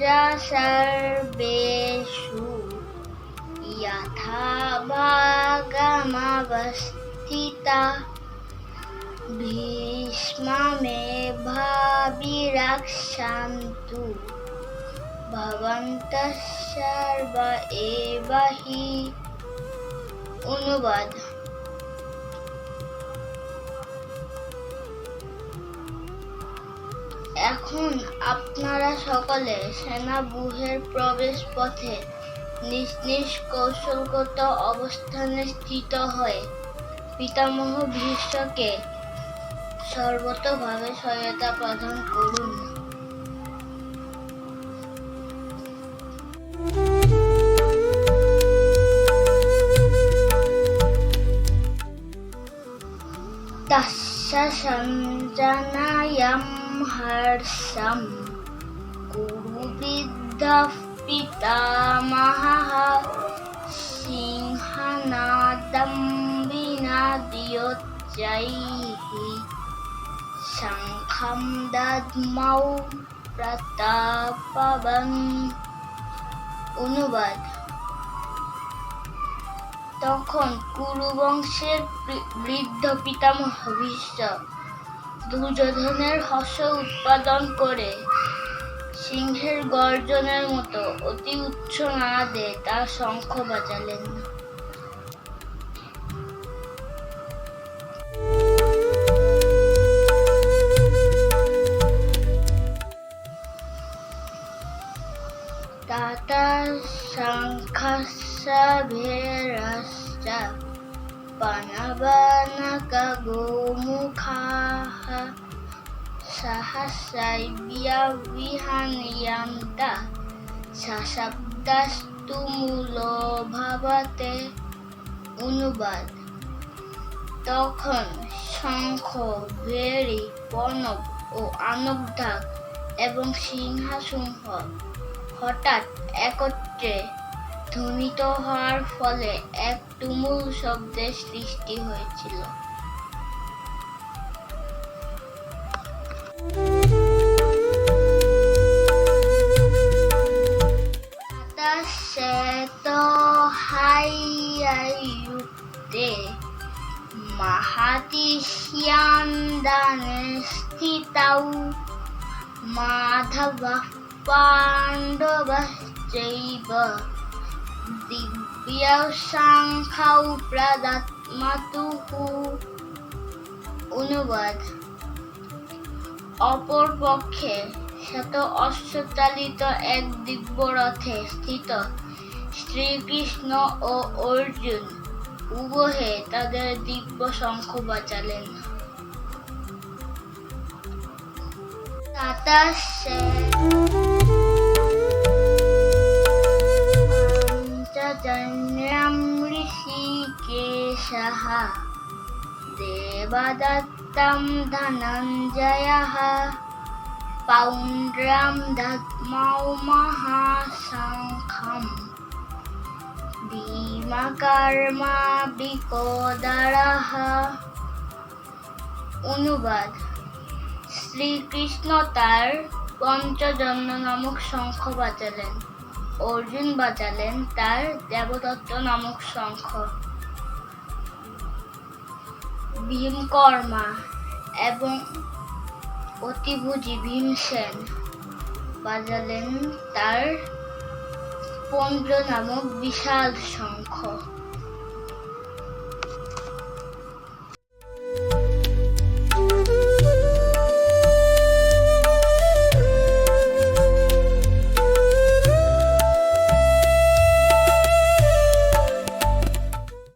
राजा सर्वेषु यथा भागमवस्थिता भीष्ममेव विरक्षन्तु भवन्तः सर्व एव हि अनुवादः এখন আপনারা সকলে সেনাবুহের প্রবেশ পথে নিজ নিজ কৌশলগত অবস্থানে স্থিত হয়ে পিতামহ ভীষ্মকে সর্বতভাবে সহায়তা প্রদান করুন तस्य सञ्जनायं हर्षं कुरुविद्धः पितामहः सिंहनादं विनाद्योच्चैः शङ्खं दद्मौ प्रतापवन् অনুবাদ তখন কুরু বংশের বৃ- বৃদ্ধ পিতামহ ভীষ্ম দুর্যোধনের হস্য উৎপাদন করে। সিংহের গর্জনের মতো অতি উচ্চ না দিয়ে তার শঙ্খ বাজালেন। তাতা Sankhasa Virasa पनवनकगोमुखाः सहस्रव्यविहन्यन्त सशब्दस्तु মূলো ভবতে অনুবাদ তখন শঙ্খ ভেরি পণব ও আনবঢাক এবং সিংহাসুম্ভ হঠাৎ একত্রে ধ্বনিত হওয়ার ফলে এক তুমুল শব্দের সৃষ্টি হয়েছিল। শ্বেত হাইয়ুক্তে মাহাতি দিব্যাশাংখাও প্রাদাত্মাতুহু। অনুবাদ। অপরপক্ষে শত অশ্বচালিত এক দিব্য রথে স্থিত শ্রীকৃষ্ণ ও অর্জুন উভয়ে তাদের দিব্য শঙ্খ বাঁচালেন সাতাশে पञ्चजन्यं ऋषिकेशः देवदत्तं धनञ्जयः पौण्ड्रं दद्मौ महाशङ्खम् भीमकर्मा বিকোদরः অনুবাদ শ্রীকৃষ্ণ তার পঞ্চজন্য নামক শঙ্খ বাজালেন অর্জুন বাজালেন তার দেবদত্ত নামক শঙ্খ। ভীমকর্মা এবং অতিভুজি ভীমসেন বাজালেন তার পঞ্চ নামক বিশাল শঙ্খ।